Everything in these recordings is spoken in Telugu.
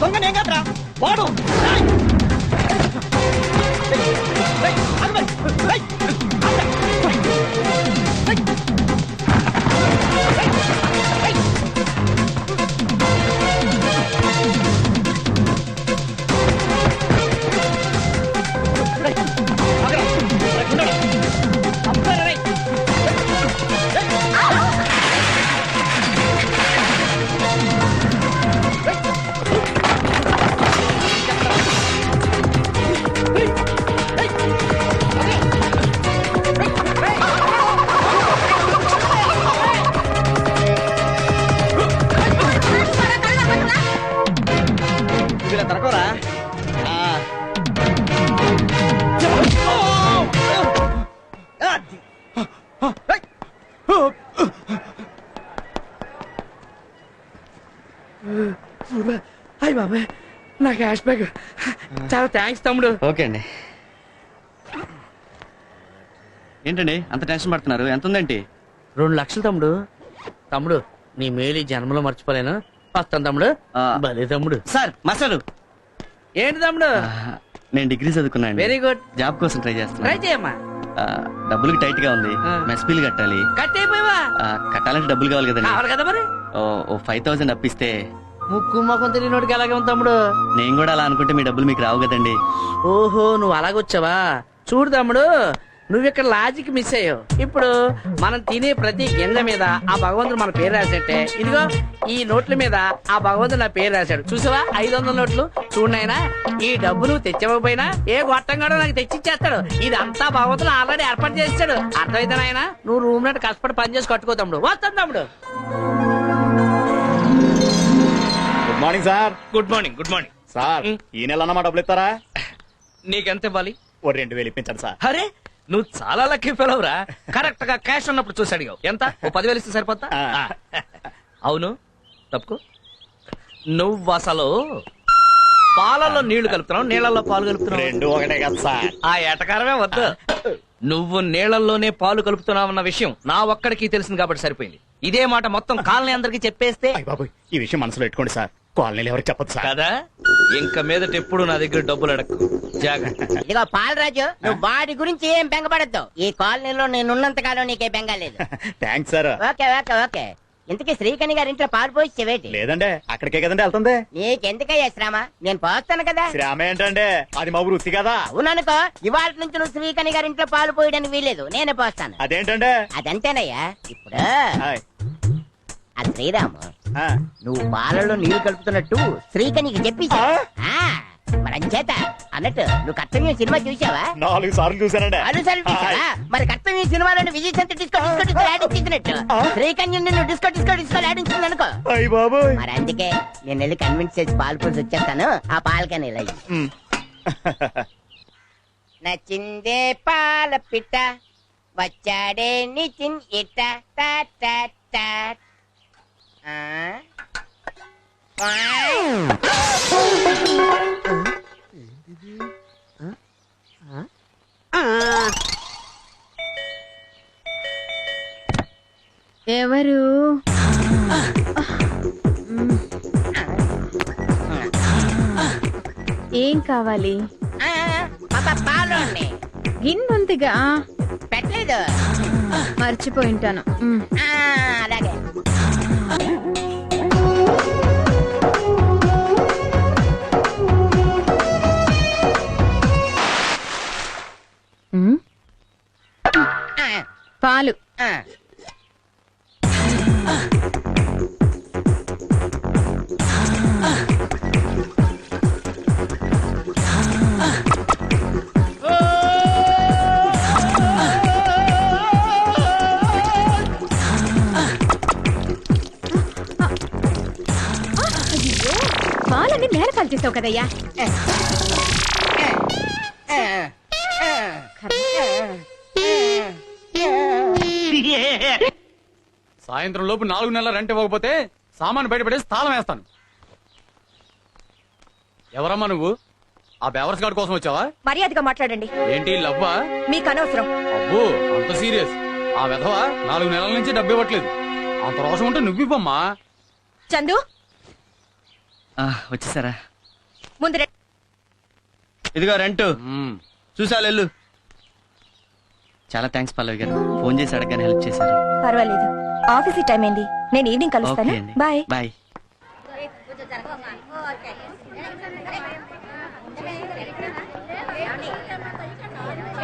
దొంగ నేను కాదురా వాడు ఏయ్! అయ్య బాబాయ్ నా క్యాష్ బ్యాగ్ చాలా థ్యాంక్స్ తమ్ముడు. ఓకే అండి. ఏంటండి అంత టెన్షన్ పడుతున్నారు? ఎంత ఉందండి రెండు లక్షలు తమ్ముడు. తమ్ముడు నీ మేలు ఈ జన్మలో మర్చిపోలేను. వస్తాను తమ్ముడు. భలే తమ్ముడు. సార్ మసాలు. ఏంటి తమ్ముడు? నేను డిగ్రీ చదువుకున్నాను వెరీ గుడ్ జాబ్ కోసం ట్రై ట్రై చేస్తున్నాను చేయమ్మా. డబ్బులకి టైట్గా ఉంది. మెస్ బిల్ కట్టాలి. కట్ అయిపోయావా కట్టాలంటే డబ్బులు కావాలి కదండి. కావాలి కదా మరి? ఓ ఓ ఫైవ్ థౌసండ్ అప్పిస్తే. ముక్కు మొఖం తెలియనోడికి ఎలాగే ఉంది తమ్ముడు? నేను కూడా అలా అనుకుంటే మీ డబ్బులు మీకు రావు కదండి. ఓహో నువ్వు అలాగొచ్చావా? చూడు తమ్ముడు నువ్వు ఇక్కడ లాజిక్ మిస్ అయ్యావు. ఇప్పుడు మనం తినే ప్రతి గింజ మీద ఆ భగవంతుడు మన పేరు రాసేట్టే. ఇదిగో ఈ నోట్ల మీద ఆ భగవంతుడు నా పేరు రాశాడు. చూసావా? ఐదు వందల నోట్లు చూడనైనా ఈ డబ్బు నువ్వు తెచ్చకపోయినా ఏ గొట్టంగాడో నాకు తెచ్చిచ్చేస్తాడు. ఇదంతా భగవంతుడు ఆల్రెడీ ఏర్పాటు చేస్తాడు అర్థమైతే నాయన? నువ్వు రూమ్ నట్టు కష్టపడి పని చేసి కట్టుకో తమ్ముడు. వస్తాను తమ్ముడు. Good morning sir good morning good morning sir ఈ నెల అన్నమాట డబ్బులు ఇస్తారా? నీకెంత ఇవ్వాలి? ఓ రెండు వేలు ఇప్పించండి సార్ అరే నువ్వు చాలా లక్కీ ఫెలవ్ రా. కరెక్ట్గా క్యాష్ ఉన్నప్పుడు చూసి అడిగావు. ఎంత? ఓ పదివేలు ఇస్తే సరిపోతా. అవును. తప్పుకో. నువ్వు అసలు పాలల్లో నీళ్ళు కలుపుతున్నావు నీళ్ళల్లో పాలు కలుపుతున్నావు. రెండు ఒకటే కదా సార్. ఆ ఏటకారమే వద్దు. నువ్వు నీళ్ళలోనే పాలు కలుపుతున్నావన్న విషయం నా ఒక్కడికి తెలిసింది కాబట్టి సరిపోయింది. ఇదే మాట మొత్తం కాలనీ అందరికి చెప్పేస్తే బాబు ఈ విషయం మనసులో పెట్టుకోండి సార్. కాలనీలు ఎవరికి చెప్పదు సార్. కదా? ఇంక మీదట ఎప్పుడు నా దగ్గర డబ్బులు అడక్కు. జాగ్రత్త. ఇదిగో పాలరాజు నువ్వు వాడి గురించి ఏం బెంగపడద్దు. ఈ కాలనీలో నేనున్నంత కాలం నీకే బెంగ లేదు. Thanks sir okay okay okay. ఇంతకీ శ్రీకణి గారి ఇంట్లో పాలు పోసి చెవేటి. లేదండి అక్కడికే కదండి వెళ్తుంది? నీకెందుకయ్యా శ్రమ? నేను పోస్తాను కదా. శ్రామ ఏంటండి? అది మా వృత్తి కదా. అవుననుకో ఇవాళ నుంచి నువ్వు శ్రీకణి గారి ఇంట్లో పాలు పోయడానికి వీలేదు నేనే పోస్తాను. అదేంటండి? అదంతేనయ్యా. ఇప్పుడు. ఆ శ్రీరాము నువ్వు పాలలో నీళ్ళు కలుపుతున్నట్టు శ్రీకణికి చెప్పి చేత. అన్నట్టు నువ్వు కర్తవ్యం సినిమా చూసావా? నాలుగు సార్లు చూసానండి అనుసరి హాయ్. మరి కర్తవ్యం సినిమాలోని విజయ్ డిస్కో డిస్కో డిస్కో ఆడించినట్టు శ్రీకన్యం నిన్ను డిస్కో డిస్కో డిస్కో ఆడించింది అనుకో. అయ్య బాబోయ్. మరి అందుకే నేను వెళ్ళి కన్విన్స్ చేసి పాలు పోసి వచ్చేస్తాను. ఆ పాలకని ఇలా. నచ్చిందే పాల పిట్ట వచ్చాడే నితిన్ ఇట్ట ఏం కావాలి? గిన్నుందిగా పెట్టలేదు. మర్చిపోయి ఉంటాను అలాగే. పాలు. నేల పాలు చేసావు కదయ్యా. సాయంత్రం లోపు నాలుగు నెలల రెంట్ ఇవ్వకపోతే సామాను బయటపడేసి తాళం వేస్తాను. ఎవరమ్మా నువ్వు? ఆ బేవర్స్ గార్డ్ కోసం వచ్చావా? మర్యాదగా మాట్లాడండి. ఏంటి లవ్వా? మీకు అనవసరం. అబ్బో అంత సీరియస్. ఆ విధవ నాలుగు నెలల నుంచి డబ్బు ఇవ్వట్లేదు. అంత రోషం ఉంటే నువ్వివ్వమ్మా చందు వచ్చేసారా? ముందు. ఇదిగో రెంట్. మ్మ్. చూసా వెళ్ళు చాలా థ్యాంక్స్ పల్లవి గారు. ఫోన్ చేసి అడగని హెల్ప్ చేశారు. పర్వాలేదు. ఆఫీస్ టైం అయింది నేను ఈవినింగ్ కలుస్తాను? బాయ్. బాయ్.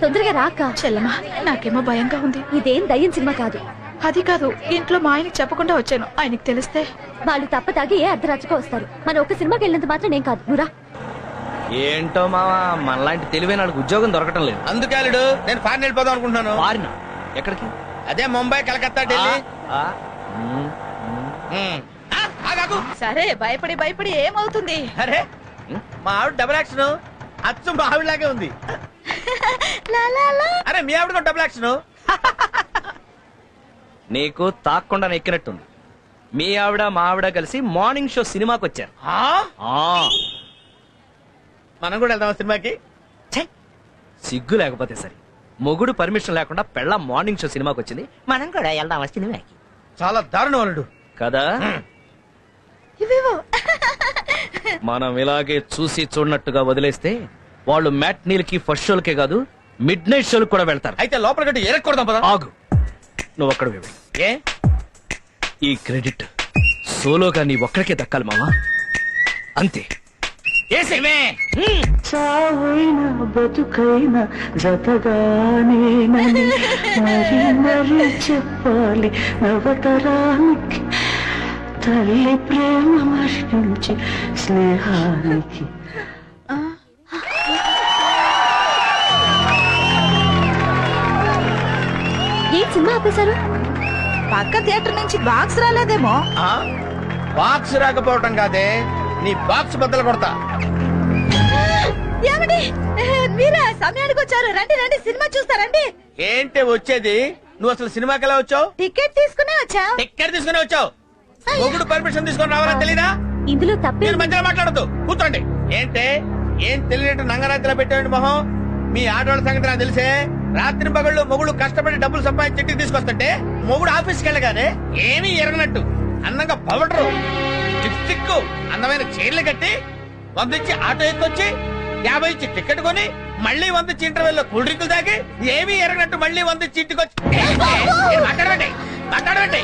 తొందరగా రాక. చెల్లమ్మా నాకేమో భయంగా ఉంది. ఇదేం దయ్యం సినిమా కాదు. అది కాదు ఇంట్లో మా ఆయనకి చెప్పకుండా వచ్చాను. ఆయనకి తెలిస్తే? వాళ్ళు తప్ప తాగి ఏ అర్ధరాత్రికో వస్తారు. మన ఒక సినిమాకి వెళ్ళినంత మాత్రం నేను కాదు. నువ్వురా ఏంటో మావా మనలాంటి తెలివైన వాళ్ళకి ఉద్యోగం దొరకటం లేదు. అందుకే అల్లుడు నేను ఫారెన్ వెళ్ళిపోదాం అనుకుంటున్నాను. వారిన ఎక్కడికి? అదే ముంబై కలకత్తా ఢిల్లీ. ఆ, మ్మ్, ఉమ్. ఆ, ఆగాగు. సరే భయపడి భయపడి ఏమవుతుంది? అరే మా? ఆవిడ డబుల్ యాక్షన్ అచ్చు మా ఆవిడలాగే ఉంది. అరే మీ ఆవిడ కూడా డబుల్ యాక్షన్ నీకు తాక్కుండా ఎక్కినట్టుంది మీ ఆవిడ మా ఆవిడ కలిసి మార్నింగ్ షో సినిమాకి వచ్చారు ఆ. మనం కూడా వెళ్దాం సినిమాకి? సిగ్గు లేకపోతే సరే. మొగుడు పర్మిషన్ లేకుండా పెళ్ళ మార్నింగ్ షో సినిమాకి వచ్చింది మనం కూడా వెళ్దాం సినిమాకి? చాలా దారుణం అల్లుడు. కదా? మనం ఇలాగే చూసి చూడనట్టుగా వదిలేస్తే వాళ్ళు మ్యాట్ నీల్కి ఫస్ట్ షోలకే కాదు మిడ్ నైట్ షోలకు కూడా వెళ్తారు. అయితే లోపల గట్టి ఎరక్కూడదాం పదా. ఆగు. నువ్వు అక్కడ ఏ? ఈ క్రెడిట్ సోలోగా నీ ఒక్కడికే దక్కాలి మావా? అంతే. చావైనా బతుకైనా జతగానేనని మరి మరి చెప్పాలి నవతరానికి. తల్లి ప్రేమ మరణించి స్నేహానికి. ఆపేశారు పక్క థియేటర్ నుంచి బాక్స్ రాలేదేమో. బాక్స్ రాకపోవటం కాదే నీ బాక్స్ బద్దలు కొడతా. ఏమండి? మీరా సమయానికి వచ్చారు. రండి రండి సినిమా చూస్తారండి ఏంటి వచ్చేది? నువ్వు అసలు సినిమాకి ఎలా వచ్చావు? టికెట్ తీసుకునే వచ్చా టిక్కెట్ తీసుకుని వచ్చావు. మొగుడు పర్మిషన్ తీసుకొని రావాలని తెలీదా? ఇందులో తప్పే మీరు మధ్యలో మాట్లాడద్దు. కూర్చోండి. ఏంటే? ఏం తెలియనట్టు నంగరాత్రిలో పెట్టండి మొహం? మీ ఆడవాళ్ళ సంగతి నాకు తెలిసే? రాత్రి పగళ్ళు మొగుడు కష్టపడి డబ్బులు సంపాదించి ఇంటికి తీసుకొస్తుంటే మొగుడు ఆఫీస్కి వెళ్ళగానే ఏమీ ఎరగనట్టు. అందంగా పవడరు చిక్కు అందమైన చీరలు కట్టి పంపించి ఆటో ఎక్కొచ్చి యాభై ఇచ్చి టికెట్ కొని మళ్ళీ వంద ఇంటర్వెల్లో కూల్ డ్రింకులు తాగి ఏమీ ఎరగనట్టు మళ్ళీ వంద ఇచ్చి ఇంటికి వచ్చి ఏ, మాట్లాడమండి మాట్లాడమండి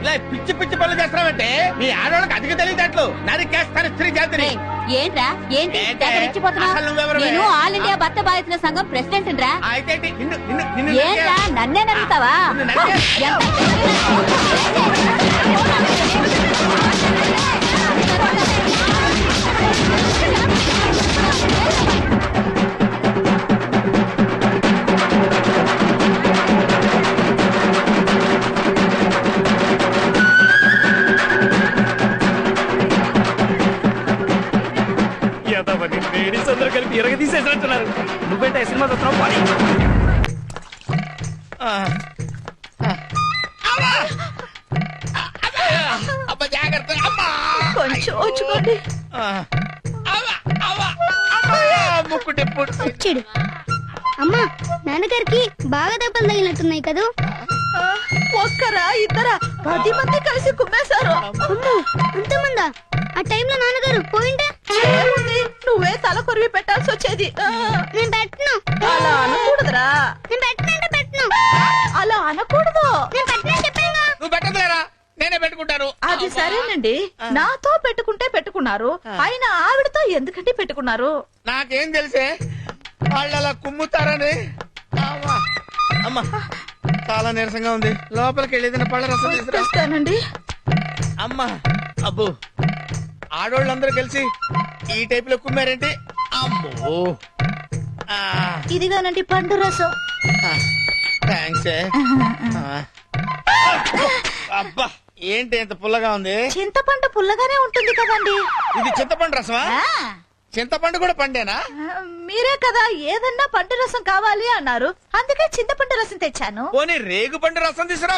ఇలా పిచ్చి పిచ్చి పనులు చేస్తున్నామంటే మీ ఆడవాళ్ళకి అధిక తెలియదట్లు నరికేస్తాను స్త్రీ జాతిని ఏంట్రా? ఏంటి? నేను ఆల్ ఇండియా భర్త బాధితుల సంఘం ప్రెసిడెంట్ రా. నన్నే నమ్ముతావా అమ్మా! జాగ్రత్త అమ్మా కొంచెం వచ్చుకోండి ఆ. అమ్మా! వచ్చాడు నాన్నగారికి బాగా దెబ్బలు తగిలినట్టున్నాయి కదా? ఒక్కరా ఇద్దరా? పది మంది కలిసి కుమ్మేశారు. అంతమందా ఆ టైంలో నాన్నగారు పోయింటే? ఏముంది? నువ్వే తల కొరివి పెట్టాల్సి వచ్చేది. ఆ, నేను పెట్టను. అలా అనకూడదురా. నేను పెట్టను. అలా అనకూడదు. నువ్వు నేనే పెట్టుకుంటాను. అది సరేనండి. నాతో పెట్టుకుంటే పెట్టుకున్నారు. అయినా ఆవిడతో ఎందుకంటే పెట్టుకున్నారు? నాకేం తెలిసే? వాళ్ళు అలా కుమ్ముతారని. అమ్మా. చాలా నీరసంగా ఉంది. లోపలికి వెళ్ళి ఏదైనా పళ్ళ రసం తీసుకురా. తెస్తానండి. అమ్మా. అబ్బు. ఆడోళ్ళందరూ కలిసి ఈ టైప్లో కుమ్మారేంటి? అమ్మో. ఇదిగానండి పండు రసం. ఏ. ఆ. అబ్బా. ఏంటి ఇంత పుల్లగా ఉంది? చింతపండు పుల్లగానే ఉంటుంది కదండి. ఇది చింతపండు రసమా? ఆ, చింతపండు కూడా పండేనా? మీరే కదా ఏదన్నా పండు రసం కావాలి అన్నారు. అందుకే చింతపండు రసం తెచ్చాను. పోనీ రేగు పండు రసం తీసుకురా